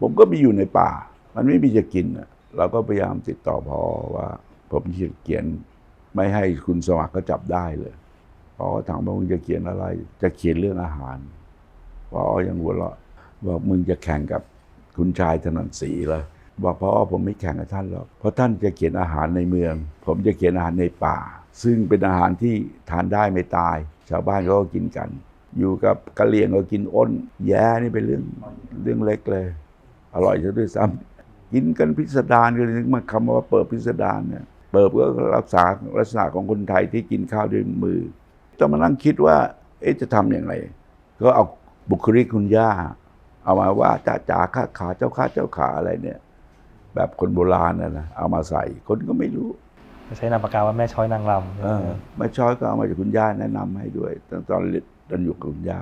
ผมก็ไปอยู่ในป่า มันไม่มีจะกินอะเราก็พยายามติดต่อพอว่า ผมจะเขียนไม่ให้คุณสมัครก็จับได้เลยพอถามว่ามึงจะเขียนอะไร จะเขียนเรื่องอาหารพอยังหัวเราะบอกมึงจะแข่งกับคุณชายถนนศรีเหรอบอกพ่อผมไม่แข่งกับท่านหรอกเพราะท่านจะเขียนอาหารในเมือง ผมจะเขียนอาหารในป่า ซึ่งเป็นอาหารที่ทานได้ไม่ตาย ชาวบ้านเขาก็กินกัน อยู่กับกะเหรี่ยงก็กินอ้น แย่นี่เป็นเรื่องเรื่องเล็กเลย อร่อยซะด้วยซ้ำกินกันพิสดารกันนึกมาคำว่าเปิดพิสดารเนี่ยเปิดก็รักษาลักษณะของคนไทยที่กินข้าวด้วยมือต้องมานั่งคิดว่า เอ๊ะจะทำอย่างไร ก็เอาบุคลิกคุณย่า เอามาว่าจ่าจ่าข้าขาเจ้าข้าเจ้าขาอะไรเนี่ย แบบคนโบราณนะนะเอามาใส่คนก็ไม่รู้ใช้นามปากกาว่าแม่ช้อยนางรำเออไม่ช้อยก็เอามาจากคุณย่าแนะนำให้ด้วยตอนตอนเรียนตอนอยู่กับคุณย่า